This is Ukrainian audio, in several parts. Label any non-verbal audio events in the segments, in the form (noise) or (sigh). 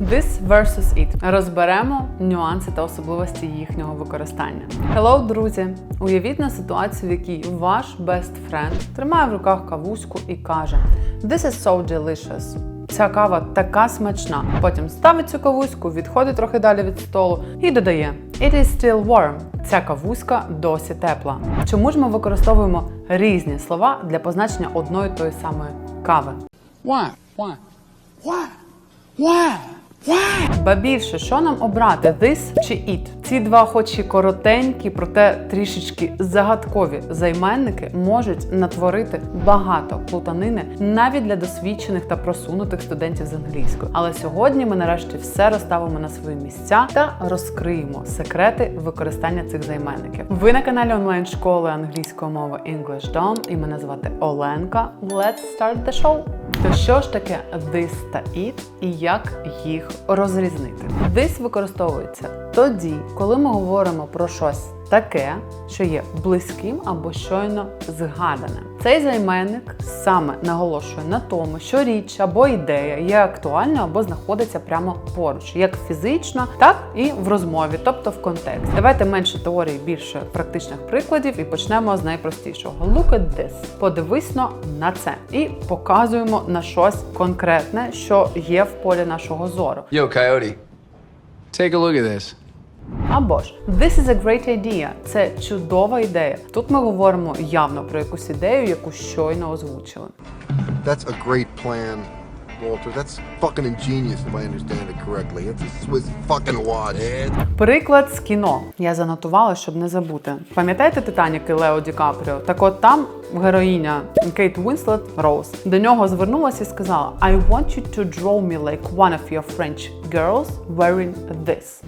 This versus it. Розберемо нюанси та особливості їхнього використання. Hello, друзі! Уявіть на ситуацію, в якій ваш best friend тримає в руках кавуську і каже: This is so delicious. Ця кава така смачна. Потім ставить цю кавуську, відходить трохи далі від столу і додає: It is still warm. Ця кавуська досі тепла. Чому ж ми використовуємо різні слова для позначення одної тої самої кави? Why? Why? Why? Why? Ба більше, що нам обрати this чи it? Ці два, хоч і коротенькі, проте трішечки загадкові займенники можуть натворити багато плутанини навіть для досвідчених та просунутих студентів з англійської. Але сьогодні ми нарешті все розставимо на свої місця та розкриємо секрети використання цих займенників. Ви на каналі онлайн школи англійської мови English Dom і мене звати Оленка. Let's start the show! То що ж таке this та it і як їх розрізнити? This використовується тоді, коли ми говоримо про щось таке, що є близьким або щойно згаданим. Цей займенник саме наголошує на тому, що річ або ідея є актуальною або знаходиться прямо поруч, як фізично, так і в розмові, тобто в контексті. Давайте менше теорії, більше практичних прикладів і почнемо з найпростішого. Look at this. Подивись но на це і показуємо на щось конкретне, що є в полі нашого зору. Yo, Coyote. Take a look at this. Або ж This is a great idea. Це чудова ідея. Тут ми говоримо явно про якусь ідею, яку щойно озвучили. That's a great plan, Walter. That's fucking ingenious if I understand it correctly. It's a Swiss fucking watch. Приклад з кіно. Я занотувала, щоб не забути. Пам'ятаєте Титанік і Лео Ді Капріо? Так от там героїня Кейт Уінслет Роуз до нього звернулася і сказала: I want you to draw me like one of your French girls wearing this.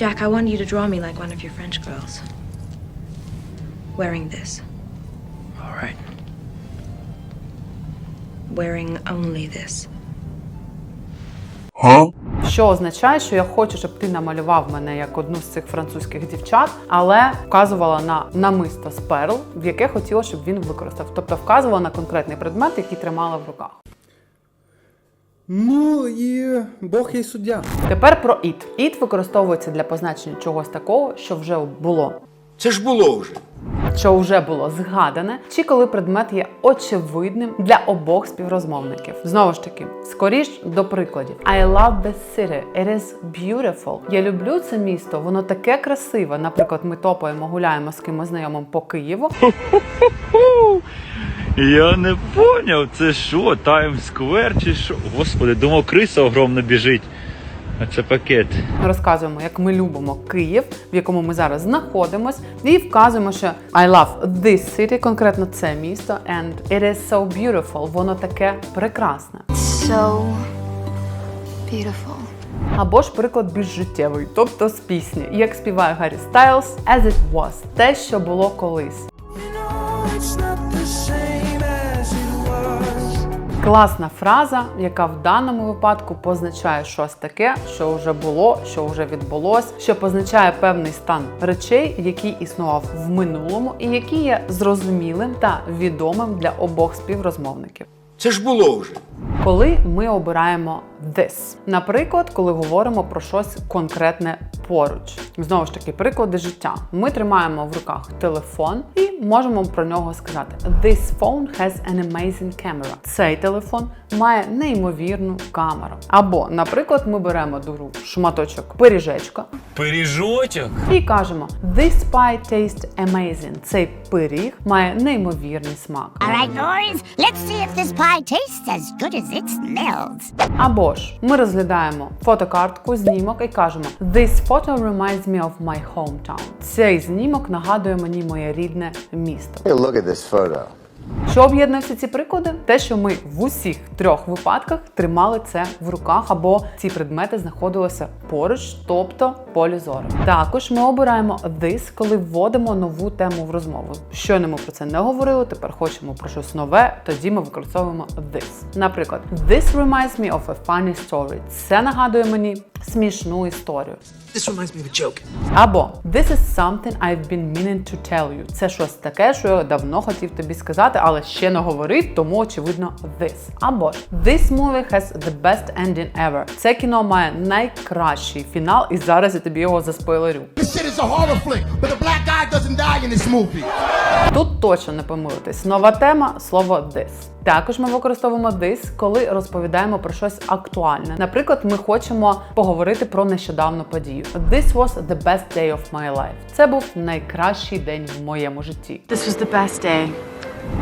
Jack, I want you to draw me like one of your French girls. Wearing this. All right. Wearing only this. Що означає, що я хочу, щоб ти намалював мене як одну з цих французьких дівчат, але вказувала на намисто з перл, в яке хотіла, щоб він використав. Тобто вказувала на конкретний предмет, який тримала в руках. Ну і Бог є суддя. Тепер про it. It використовується для позначення чогось такого, що вже було. Це ж було вже. Що вже було згадане, чи коли предмет є очевидним для обох співрозмовників. Знову ж таки, скоріш до прикладів. I love this city. It is beautiful. Я люблю це місто, воно таке красиве. Наприклад, ми топаємо, гуляємо з кимось знайомим по Києву. (laughs) Я не поняв, це що, Таймс-сквер чи що? Господи, думав, криса огромно біжить. А це пакет. Розказуємо, як ми любимо Київ, в якому ми зараз знаходимось, і вказуємо, що I love this city, конкретно це місто, and it is so beautiful. Воно таке прекрасне. so beautiful. Або ж приклад більш життєвий, тобто з пісні, як співає Гаррі Стайлз, As it was, те, що було колись. Класна фраза, яка в даному випадку позначає щось таке, що вже було, що вже відбулось, що позначає певний стан речей, який існував в минулому, і який є зрозумілим та відомим для обох співрозмовників. Це ж було вже. Коли ми обираємо this. Наприклад, коли говоримо про щось конкретне поруч. Знову ж таки, приклади життя. Ми тримаємо в руках телефон і можемо про нього сказати: This phone has an amazing camera. Цей телефон має неймовірну камеру. Або, наприклад, ми беремо до рук шматочок пиріжечка Пиріжочок. і кажемо This pie tastes amazing. Цей пиріг має неймовірний смак. All right, boys, let's see if this pie tastes as good as. Або ж ми розглядаємо фотокартку, знімок і кажемо This photo reminds me of my hometown. Цей знімок нагадує мені моє рідне місто. Hey, look at this photo. Що об'єднує всі ці приклади? Те, що ми в усіх трьох випадках тримали це в руках, або ці предмети знаходилися поруч, тобто полі зору. Також ми обираємо this, коли вводимо нову тему в розмову. Щойно ми про це не говорили, тепер хочемо про щось нове, тоді ми використовуємо this. Наприклад, this reminds me of a funny story. Це нагадує мені смішну історію. This reminds me of a joke. Або This is something I've been meaning to tell you. Це щось таке, що я давно хотів тобі сказати, але але ще не говорить, тому очевидно this. Або ж This movie has the best ending ever. Це кіно має найкращий фінал, і зараз я тобі його заспойлерю. Тут точно не помилитись. Нова тема слово this. Також ми використовуємо this, коли розповідаємо про щось актуальне. Наприклад, ми хочемо поговорити про нещодавну подію. This was the best day of my life. Це був найкращий день в моєму житті. This was the best day.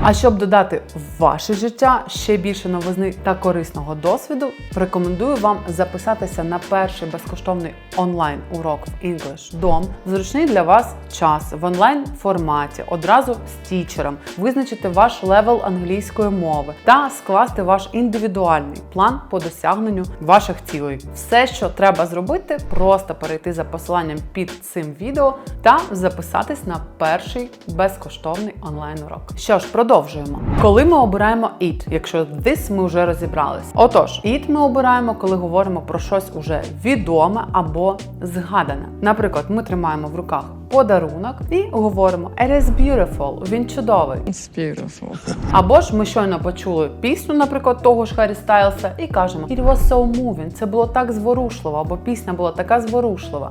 А щоб додати в ваше життя ще більше новизни та корисного досвіду, рекомендую вам записатися на перший безкоштовний онлайн урок в English Дом. Зручний для вас час в онлайн форматі, одразу з тічером, визначити ваш левел англійської мови та скласти ваш індивідуальний план по досягненню ваших цілей. Все, що треба зробити, просто перейти за посиланням під цим відео та записатись на перший безкоштовний онлайн урок. Що ж, продовжуємо. Коли ми обираємо it, якщо this ми вже розібрались. Отож, it ми обираємо, коли говоримо про щось уже відоме або згадане. Наприклад, ми тримаємо в руках подарунок і говоримо It is beautiful, він чудовий. It's beautiful. Або ж ми щойно почули пісню, наприклад, того ж Харі Стайлса, і кажемо It was so moving, це було так зворушливо, або пісня була така зворушлива.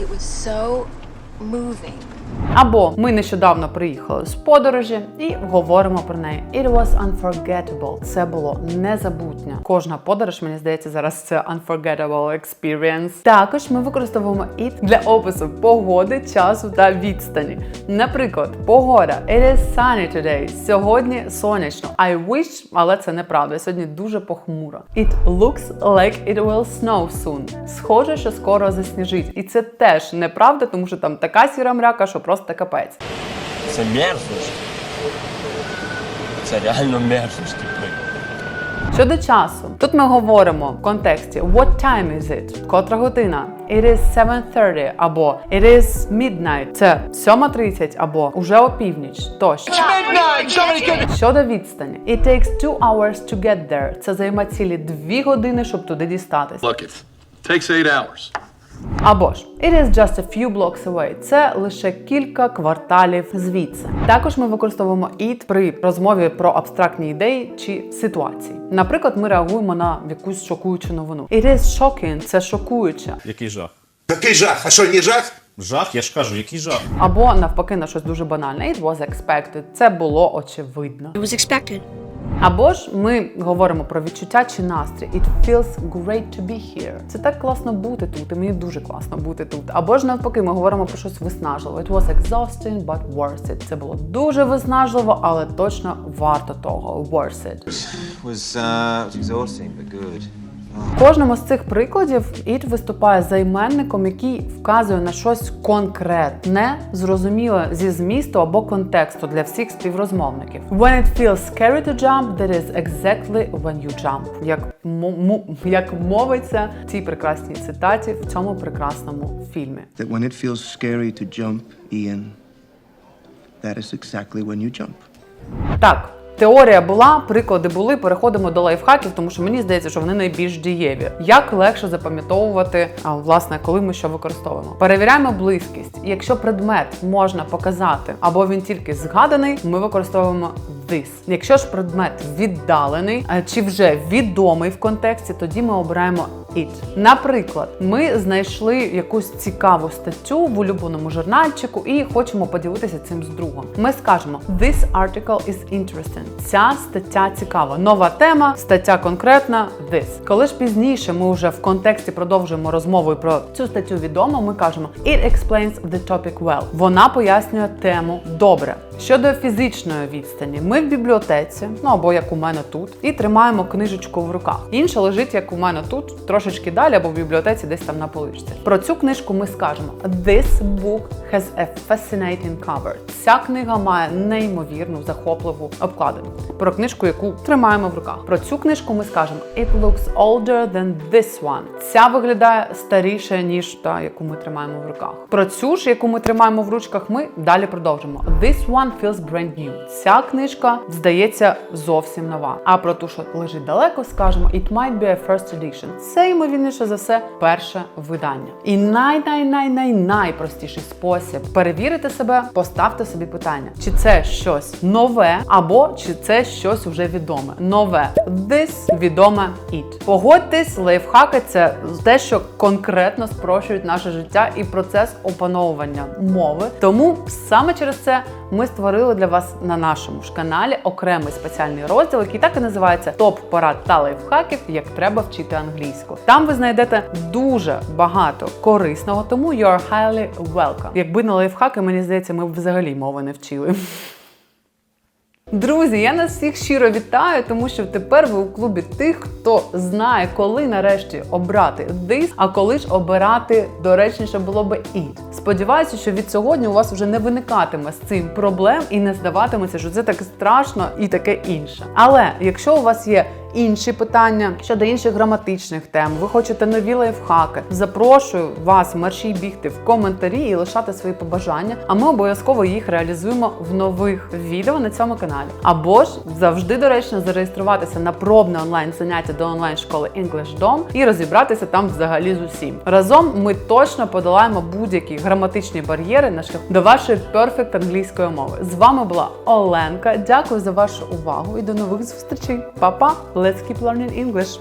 It was so moving. Або ми нещодавно приїхали з подорожі і говоримо про неї. It was unforgettable. Це було незабутнє. Кожна подорож, мені здається, зараз це unforgettable experience. Також ми використовуємо it для опису погоди, часу та відстані. Наприклад, погода. It is sunny today. Сьогодні сонячно. I wish, але це неправда. Сьогодні дуже похмуро. It looks like it will snow soon. Схоже, що скоро засніжить. І це теж неправда, тому що там така сіра мряка, що просто капець. Це мерзость. Це реально мерзость, типу. Щодо часу, тут ми говоримо в контексті What time is it? Котра година? It is 7.30 або It is midnight. Це 7.30 або уже опівніч. Тощо. Щодо відстані. It takes two hours to get there. Це займе цілі дві години, щоб туди дістатися. Look, it takes eight hours. Або ж It is just a few blocks away. Це лише кілька кварталів звідси. Також ми використовуємо it при розмові про абстрактні ідеї чи ситуації. Наприклад, ми реагуємо на якусь шокуючу новину. It is shocking – це шокуюче. Який жах? Який жах? А що, не жах? Жах, я ж кажу, який жах. Або навпаки на щось дуже банальне. It was expected. Це було очевидно. It was expected. Або ж ми говоримо про відчуття чи настрій. It feels great to be here. Це так класно бути тут, і мені дуже класно бути тут. Або ж навпаки, ми говоримо про щось виснажливе. It was exhausting, but worth it. Це було дуже виснажливо, але точно варто того. Worth it. Was, uh, exhausting, but good. В кожному з цих прикладів it виступає займенником, який вказує на щось конкретне, зрозуміле зі змісту або контексту для всіх співрозмовників. When it feels scary to jump, that is exactly when you jump. Як, як мовиться в цій прекрасній цитаті в цьому прекрасному фільмі. that when it feels scary to jump, Ian, that is exactly when you jump. Так, теорія була, приклади були. Переходимо до лайфхаків, тому що мені здається, що вони найбільш дієві. Як легше запам'ятовувати, а, власне, коли ми що використовуємо? Перевіряємо близькість. Якщо предмет можна показати, або він тільки згаданий, ми використовуємо this. Якщо ж предмет віддалений е, чи вже відомий в контексті, тоді ми обираємо it. Наприклад, ми знайшли якусь цікаву статтю в улюбленому журнальчику і хочемо поділитися цим з другом. Ми скажемо This article is interesting. Ця стаття цікава. Нова тема, стаття конкретна. This. Коли ж пізніше ми вже в контексті продовжуємо розмову про цю статтю відомо, ми кажемо It explains the topic well. Вона пояснює тему добре. Щодо фізичної відстані, ми в бібліотеці, ну або як у мене тут, і тримаємо книжечку в руках. Інша лежить, як у мене тут, трошечки далі, або в бібліотеці, десь там на поличці. Про цю книжку ми скажемо: This book has a fascinating cover. Ця книга має неймовірну захопливу обкладинку. Про книжку, яку тримаємо в руках. Про цю книжку ми скажемо It looks older than this one. Ця виглядає старіше, ніж та, яку ми тримаємо в руках. Про цю ж, яку ми тримаємо в ручках, ми далі продовжимо. This one feels brand new. Ця книжка здається зовсім нова. А про ту, що лежить далеко, скажемо It might be a first edition. Це ймовірніше за все, перше видання. І най-най-най-най найпростіший спосіб перевірити себе, поставте собі питання, чи це щось нове, або чи це щось уже відоме. Нове this, відоме it. Погодьтесь, лайфхаки це те, що конкретно спрощують наше життя і процес опановування мови. Тому саме через це ми створили для вас на нашому ж каналі окремий спеціальний розділ, який так і називається Топ порад та лайфхаків, як треба вчити англійську. Там ви знайдете дуже багато корисного, тому you are highly welcome. Якби не лайфхаки, мені здається, ми б взагалі мови не вчили. Друзі, я нас всіх щиро вітаю, тому що тепер ви у клубі тих, хто знає, коли нарешті обрати this, а коли ж обирати доречніше було би it. Сподіваюся, що від сьогодні у вас вже не виникатиме з цим проблем і не здаватиметься, що це так страшно і таке інше. Але якщо у вас є інші питання щодо інших граматичних тем, ви хочете нові лайфхаки, запрошую вас мерщій бігти в коментарі і лишати свої побажання. А ми обов'язково їх реалізуємо в нових відео на цьому каналі. Або ж завжди доречно зареєструватися на пробне онлайн заняття до онлайн школи English Dom і розібратися там взагалі з усім. Разом ми точно подолаємо будь-які граматичні бар'єри на шляху до вашої перфект англійської мови. З вами була Оленка. Дякую за вашу увагу і до нових зустрічей. Па-па! Let's keep learning English!